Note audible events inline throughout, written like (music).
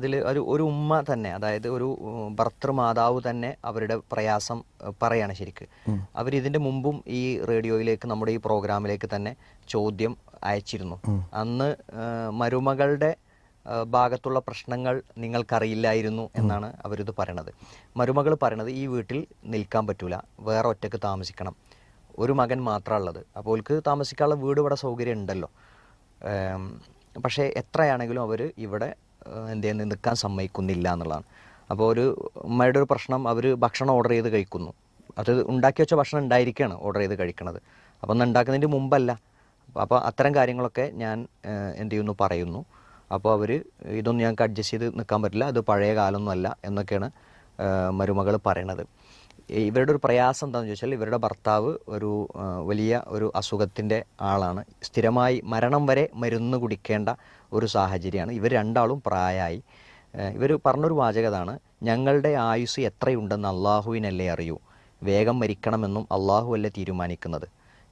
അതിൽ ഒരു ഒരു ഉമ്മ തന്നെ അതായത് ഒരു ഭർത്തൃമാതാവ് തന്നെ അവരുടെ പ്രയാസം പറയാണ് ശരിക്ക്. അവർ ഇതിന്റെ മുമ്പും ഈ റേഡിയോയിലേക്ക് നമ്മുടെ ഈ പ്രോഗ്രാമിലേക്ക് തന്നെ ചോദ്യം അയച്ചിരുന്നു. അന്ന് മരുമകളുടെ ഭാഗത്തുള്ള പ്രശ്നങ്ങൾ നിങ്ങൾക്കറിയില്ലായിരുന്നു എന്നാണ് അവരിത് പറയണത്. മരുമകൾ പറയണത് ഈ വീട്ടിൽ നിൽക്കാൻ പറ്റൂല വേറെ ഒറ്റയ്ക്ക് താമസിക്കണം. ഒരു മകൻ മാത്രമാണ് ഉള്ളത്. അപ്പോൾ അവർക്ക് താമസിക്കാനുള്ള വീട് ഇവിടെ സൗകര്യം ഉണ്ടല്ലോ പക്ഷേ എത്രയാണെങ്കിലും അവർ ഇവിടെ എന്ത് ചെയ്യുന്നു നിൽക്കാൻ സമ്മതിക്കുന്നില്ല എന്നുള്ളതാണ്. അപ്പോൾ ഒരു ഉമ്മയുടെ ഒരു പ്രശ്നം അവർ ഭക്ഷണം ഓർഡർ ചെയ്ത് കഴിക്കുന്നു. അത് ഉണ്ടാക്കി വെച്ച ഭക്ഷണം ഉണ്ടായിരിക്കുകയാണ് ഓർഡർ ചെയ്ത് കഴിക്കണത്. അപ്പോൾ ഒന്ന് ഉണ്ടാക്കുന്നതിന് മുമ്പല്ല. അപ്പോൾ അത്തരം കാര്യങ്ങളൊക്കെ ഞാൻ എന്ത് ചെയ്യുന്നു പറയുന്നു. അപ്പോൾ അവർ ഇതൊന്നും ഞങ്ങൾക്ക് അഡ്ജസ്റ്റ് ചെയ്ത് നിൽക്കാൻ പറ്റില്ല. അത് പഴയ കാലമൊന്നുമല്ല എന്നൊക്കെയാണ് മരുമകൾ പറയണത്. ഇവരുടെ ഒരു പ്രയാസം എന്താണെന്ന് ചോദിച്ചാൽ ഇവരുടെ ഭർത്താവ് ഒരു വലിയ ഒരു അസുഖത്തിന്റെ ആളാണ്. സ്ഥിരമായി മരണം വരെ മരുന്ന് കുടിക്കേണ്ട ഒരു സാഹചര്യമാണ്. ഇവർ രണ്ടാളും പ്രായമായി ഇവർ പറഞ്ഞൊരു വാചകതാണ് ഞങ്ങളുടെ ആയുസ് എത്രയുണ്ടെന്ന് അള്ളാഹുവിനല്ലേ അറിയൂ. വേഗം മരിക്കണമെന്നും അള്ളാഹു അല്ലേ തീരുമാനിക്കുന്നത്.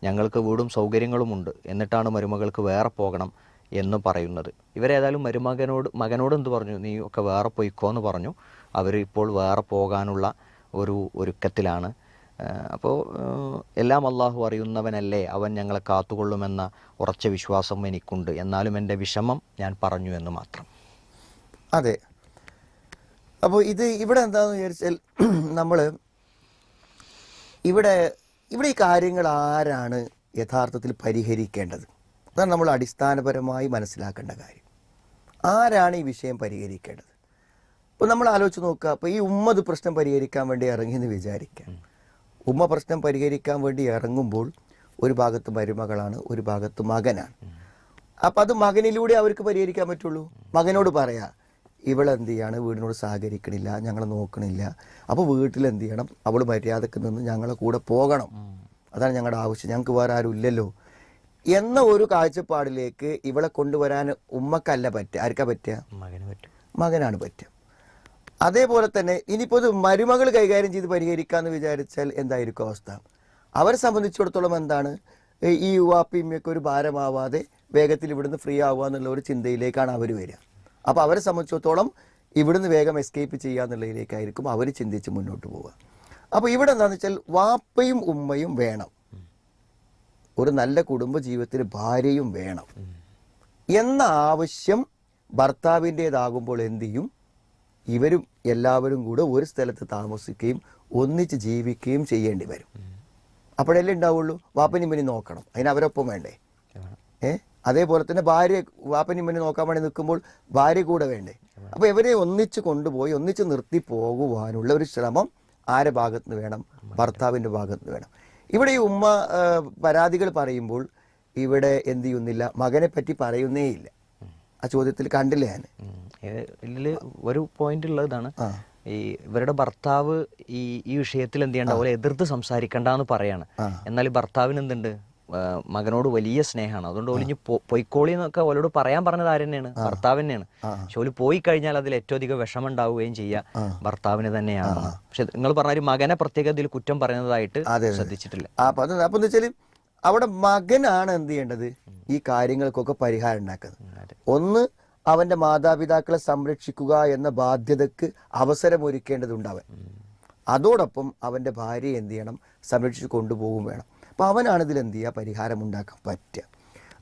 ഞങ്ങൾക്ക് വീടും സൗകര്യങ്ങളുമുണ്ട് എന്നിട്ടാണ് മരുമകൾക്ക് വേറെ പോകണം എന്ന് പറയുന്നത്. ഇവരേതായാലും മരുമകനോട് മകനോട് എന്ത് പറഞ്ഞു? നീ ഒക്കെ വേറെ പോയിക്കോ എന്ന് പറഞ്ഞു. അവർ ഇപ്പോൾ വേറെ പോകാനുള്ള ഒരു ഒരുക്കത്തിലാണ്. അപ്പോൾ എല്ലാം അള്ളാഹു അറിയുന്നവനല്ലേ അവൻ ഞങ്ങളെ കാത്തുകൊള്ളുമെന്ന ഉറച്ച വിശ്വാസം എനിക്കുണ്ട്. എന്നാലും എന്റെ വിഷമം ഞാൻ പറഞ്ഞു എന്ന് മാത്രം. അതെ. അപ്പോൾ ഇത് ഇവിടെ എന്താണെന്ന് വിചാരിച്ചാൽ (clears throat) നമ്മൾ ഇവിടെ ഇവിടെ ഈ കാര്യങ്ങൾ ആരാണ് യഥാർത്ഥത്തിൽ പരിഹരിക്കേണ്ടത്? അതാണ് നമ്മൾ അടിസ്ഥാനപരമായി മനസ്സിലാക്കേണ്ട കാര്യം. ആരാണ് ഈ വിഷയം പരിഹരിക്കേണ്ടത്? ഇപ്പോൾ നമ്മൾ ആലോചിച്ച് നോക്കുക. അപ്പോൾ ഈ ഉമ്മ അത് പ്രശ്നം പരിഹരിക്കാൻ വേണ്ടി ഇറങ്ങിയെന്ന് വിചാരിക്കാം ഉമ്മ പ്രശ്നം പരിഹരിക്കാൻ വേണ്ടി ഇറങ്ങുമ്പോൾ ഒരു ഭാഗത്ത് മരുമകളാണ് ഒരു ഭാഗത്ത് മകനാണ്. അപ്പം അത് മകനിലൂടെ അവർക്ക് പരിഹരിക്കാൻ പറ്റുള്ളൂ. മകനോട് പറയാ ഇവളെന്ത് ചെയ്യാണ്? വീടിനോട് സഹകരിക്കണില്ല ഞങ്ങളെ നോക്കണില്ല. അപ്പോൾ വീട്ടിൽ എന്ത് ചെയ്യണം? അവൾ മര്യാദയ്ക്ക് നിന്ന് ഞങ്ങളെ കൂടെ പോകണം. അതാണ് ഞങ്ങളുടെ ആവശ്യം. ഞങ്ങൾക്ക് വേറെ ആരും ഇല്ലല്ലോ. എന്ന ഒരു കാഴ്ചപ്പാടിലേക്ക് ഇവളെ കൊണ്ടുവരാൻ ഉമ്മക്കല്ല പറ്റുക ആർക്കാ പറ്റുക മകന് പറ്റും. മകനാണ് പറ്റുക അതേപോലെ തന്നെ ഇനിയിപ്പോൾ ഇത് മരുമകൾ കൈകാര്യം ചെയ്ത് പരിഹരിക്കാമെന്ന് വിചാരിച്ചാൽ എന്തായിരിക്കും അവസ്ഥ? അവരെ സംബന്ധിച്ചിടത്തോളം എന്താണ്? ഈ യുവാപ്പിമ്മയൊക്കെ ഒരു ഭാരമാവാതെ വേഗത്തിൽ ഇവിടുന്ന് ഫ്രീ ആവുക എന്നുള്ള ഒരു ചിന്തയിലേക്കാണ് അവർ വരിക. അപ്പോൾ അവരെ സംബന്ധിച്ചിടത്തോളം ഇവിടുന്ന് വേഗം എസ്കേപ്പ് ചെയ്യുക എന്നുള്ളതിലേക്കായിരിക്കും അവർ ചിന്തിച്ച് മുന്നോട്ട് പോവുക. അപ്പോൾ ഇവിടെ എന്താണെന്ന് വെച്ചാൽ വാപ്പയും ഉമ്മയും വേണം. ഒരു നല്ല കുടുംബ ജീവിതത്തിൽ ഭാര്യയും വേണം. എന്ന ആവശ്യം ഭർത്താവിന്റെതാകുമ്പോൾ എന്ത് ചെയ്യും? ഇവരും എല്ലാവരും കൂടെ ഒരു സ്ഥലത്ത് താമസിക്കുകയും ഒന്നിച്ച് ജീവിക്കുകയും ചെയ്യേണ്ടി വരും. അപ്പോഴല്ലേ ഉണ്ടാവുള്ളൂ? വാപ്പനിമ്മനി നോക്കണം. അതിന് അവരൊപ്പം വേണ്ടേ? ഏ? അതേപോലെ തന്നെ ഭാര്യ വാപ്പനിമ്മനി നോക്കാൻ വേണ്ടി നിൽക്കുമ്പോൾ ഭാര്യ കൂടെ വേണ്ടേ? അപ്പൊ ഇവരെ ഒന്നിച്ച് കൊണ്ടുപോയി ഒന്നിച്ച് നിർത്തി പോകുവാനുള്ള ഒരു ശ്രമം ആരെ ഭാഗത്ത് നിന്ന് വേണം ഭർത്താവിന്റെ ഭാഗത്ത് നിന്ന് വേണം. ഇവിടെ ഈ ഉമ്മ പരാതികൾ പറയുമ്പോൾ ഇവിടെ എന്ത് ചെയ്യുന്നില്ല? മകനെ പറ്റി പറയുന്നേ ഇല്ല ആ ചോദ്യത്തിൽ കണ്ടില്ല ഞാൻ? ഇതിൽ ഒരു പോയിന്റ് ഉള്ളതാണ്. ഈ ഇവരുടെ ഭർത്താവ് ഈ ഈ വിഷയത്തിൽ എന്ത് ചെയ്യണ്ട? അവരെ എതിർത്ത് സംസാരിക്കണ്ടെന്ന് പറയാണ്. എന്നാൽ ഈ ഭർത്താവിന് എന്തുണ്ട്? മകനോട് വലിയ സ്നേഹമാണ്. അതുകൊണ്ട് ഒലിഞ്ഞ് പൊയ്ക്കോളി എന്നൊക്കെ ഓലോട് പറയാൻ പറഞ്ഞത് ആര് തന്നെയാണ്? ഭർത്താവ് തന്നെയാണ്. പക്ഷെ ഓൽ പോയി കഴിഞ്ഞാൽ അതിൽ ഏറ്റവും അധികം വിഷമം ഉണ്ടാവുകയും ചെയ്യുക ഭർത്താവിന് തന്നെയാണ്. പക്ഷെ നിങ്ങൾ പറഞ്ഞ ഒരു മകനെ പ്രത്യേക ഇതിൽ കുറ്റം പറയുന്നതായിട്ട്. ശ്രദ്ധിച്ചിട്ടില്ല. അപ്പൊ അത് അപ്പൊ എന്താ വെച്ചാൽ അവിടെ മകനാണ് എന്ത് ചെയ്യേണ്ടത്? ഈ കാര്യങ്ങൾക്കൊക്കെ പരിഹാരം ഉണ്ടാക്കുന്നത്. ഒന്ന് അവന്റെ മാതാപിതാക്കളെ സംരക്ഷിക്കുക എന്ന ബാധ്യതക്ക് അവസരമൊരുക്കേണ്ടതുണ്ട് അവൻ അതോടൊപ്പം അവന്റെ ഭാര്യയെ എന്ത് ചെയ്യണം? സംരക്ഷിച്ച് കൊണ്ടുപോകും വേണം. അപ്പൊ അവനാണ് ഇതിൽ എന്ത് ചെയ്യുക? പരിഹാരം ഉണ്ടാക്കാൻ പറ്റുക.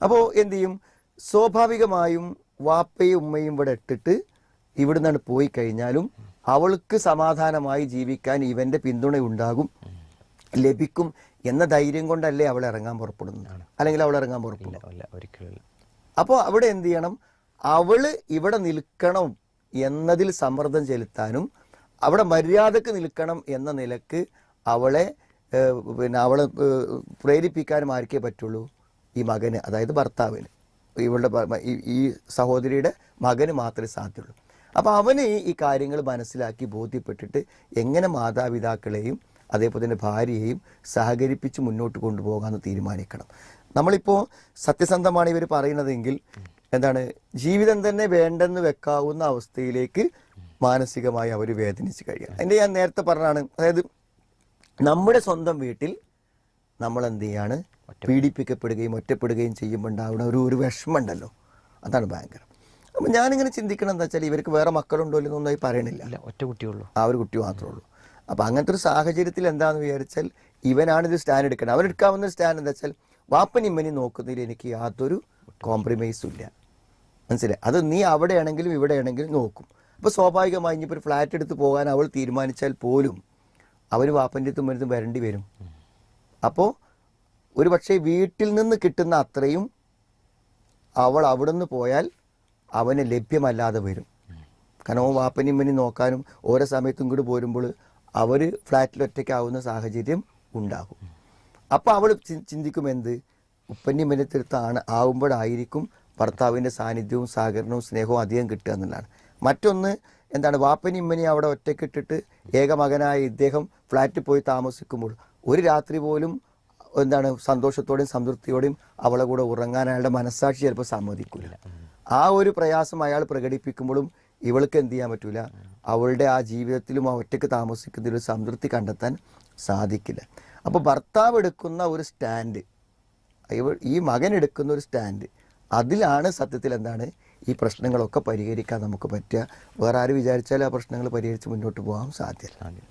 അപ്പോൾ എന്ത് ചെയ്യും? സ്വാഭാവികമായും വാപ്പയും ഉമ്മയും ഇവിടെ ഇട്ടിട്ട് ഇവിടെ നിന്നാണ് പോയി കഴിഞ്ഞാലും അവൾക്ക് സമാധാനമായി ജീവിക്കാൻ ഇവന്റെ പിന്തുണ ഉണ്ടാകും ലഭിക്കും എന്ന ധൈര്യം കൊണ്ടല്ലേ അവൾ ഇറങ്ങാൻ പുറപ്പെടുന്നത്? അല്ലെങ്കിൽ അവൾ ഇറങ്ങാൻ പുറപ്പെടുന്നില്ല ഒരിക്കലും അപ്പോൾ അവിടെ എന്ത് ചെയ്യണം? അവൾ ഇവിടെ നിൽക്കണം എന്നതിൽ സമ്മർദ്ദം ചെലുത്താനും അവിടെ മര്യാദയ്ക്ക് നിൽക്കണം എന്ന നിലയ്ക്ക് അവളെ പിന്നെ അവളെ പ്രേരിപ്പിക്കാനും ആർക്കേ പറ്റുള്ളൂ? ഈ മകന് അതായത് ഭർത്താവിന്. ഇവളുടെ ഈ- സഹോദരിയുടെ മകന് മാത്രമേ സാധ്യമുള്ളൂ. അപ്പോൾ അവന് ഈ കാര്യങ്ങൾ മനസ്സിലാക്കി ബോധ്യപ്പെട്ടിട്ട് എങ്ങനെ മാതാപിതാക്കളെയും അതേപോലെ തന്നെ ഭാര്യയെയും സഹകരിപ്പിച്ച് മുന്നോട്ട് കൊണ്ടുപോകാമെന്ന് തീരുമാനിക്കണം. നമ്മളിപ്പോൾ സത്യസന്ധമാണ് ഇവർ പറയുന്നതെങ്കിൽ എന്താണ്? ജീവിതം തന്നെ വേണ്ടെന്ന് വെക്കാവുന്ന അവസ്ഥയിലേക്ക് മാനസികമായി അവർ വേദനിച്ച് കഴിയുക അതിന്റെ ഞാൻ നേരത്തെ പറഞ്ഞാണ് അതായത് നമ്മുടെ സ്വന്തം വീട്ടിൽ നമ്മൾ എന്ത് ചെയ്യാണ് പീഡിപ്പിക്കപ്പെടുകയും ഒറ്റപ്പെടുകയും ചെയ്യുമ്പോൾ ഉണ്ടാവുന്ന ഒരു ഒരു വിഷമമുണ്ടല്ലോ. അതാണ് ഭയങ്കരം. അപ്പം ഞാനിങ്ങനെ ചിന്തിക്കണം എന്താ വെച്ചാൽ ഇവർക്ക് വേറെ മക്കളുണ്ടോ ഇല്ലെന്നൊന്നായി പറയണില്ല. ഒറ്റ കുട്ടിയുള്ളൂ ആ ഒരു കുട്ടി മാത്രമേ ഉള്ളൂ. അപ്പം അങ്ങനത്തെ ഒരു സാഹചര്യത്തിൽ എന്താണെന്ന് വിചാരിച്ചാൽ ഇവനാണ് ഇത് സ്റ്റാൻഡ് എടുക്കുന്നത് അവനെടുക്കാവുന്ന സ്റ്റാൻഡ് എന്താ വെച്ചാൽ വാപ്പനി ഇമ്മനി നോക്കുന്നതിൽ എനിക്ക് യാതൊരു കോംപ്രമൈസും ഇല്ല. മനസ്സിലായി? അത് നീ അവിടെയാണെങ്കിലും ഇവിടെയാണെങ്കിലും നോക്കും. അപ്പോൾ സ്വാഭാവികമായി ഇനിയിപ്പോൾ ഒരു ഫ്ലാറ്റ് എടുത്ത് പോകാൻ അവൾ തീരുമാനിച്ചാൽ പോലും അവർ വാപ്പന്റെ അടുത്തും മരുന്നും വരേണ്ടി വരും. അപ്പോൾ ഒരു പക്ഷേ വീട്ടിൽ നിന്ന് കിട്ടുന്ന അത്രയും അവൾ അവിടെ നിന്ന് പോയാൽ അവന് ലഭ്യമല്ലാതെ വരും. കാരണം വാപ്പനിമ്മനി നോക്കാനും ഓരോ സമയത്തും ഇങ്ങോട്ട് പോരുമ്പോൾ അവർ ഫ്ലാറ്റിൽ ഒറ്റയ്ക്കാവുന്ന സാഹചര്യം ഉണ്ടാകും. അപ്പോൾ അവൾ ചിന്തിക്കും എന്ത്? ഉപ്പന്റെയും മനിയത്തിരുത്താണ് ആവുമ്പോഴായിരിക്കും ഭർത്താവിന്റെ സാന്നിധ്യവും സഹകരണവും സ്നേഹവും അധികം കിട്ടുക എന്നുള്ളതാണ്. മറ്റൊന്ന് എന്താണ്? വാപ്പനി ഇമ്മനി അവിടെ ഒറ്റക്കിട്ടിട്ട് ഏക മകനായ ഇദ്ദേഹം ഫ്ലാറ്റിൽ പോയി താമസിക്കുമ്പോൾ ഒരു രാത്രി പോലും എന്താണ്? സന്തോഷത്തോടെയും സംതൃപ്തിയോടെയും അവളെ കൂടെ ഉറങ്ങാൻ അയാളുടെ മനസ്സാക്ഷി ചിലപ്പോൾ സമ്മതിക്കില്ല ആ ഒരു പ്രയാസം അയാൾ പ്രകടിപ്പിക്കുമ്പോഴും ഇവൾക്ക് എന്ത് ചെയ്യാൻ പറ്റൂല? അവളുടെ ആ ജീവിതത്തിലും ആ ഒറ്റയ്ക്ക് താമസിക്കുന്നതിൽ സംതൃപ്തി കണ്ടെത്താൻ സാധിക്കില്ല. അപ്പോൾ ഭർത്താവ് എടുക്കുന്ന ഒരു സ്റ്റാൻഡ് ഇവൾ ഈ മകൻ എടുക്കുന്ന ഒരു സ്റ്റാൻഡ് അതിലാണ് സത്യത്തിൽ എന്താണ് ഈ പ്രശ്നങ്ങളൊക്കെ പരിഹരിക്കാൻ നമുക്ക് പറ്റുക. വേറെ ആര് വിചാരിച്ചാലും ആ പ്രശ്നങ്ങൾ പരിഹരിച്ച് മുന്നോട്ട് പോകാൻ സാധ്യത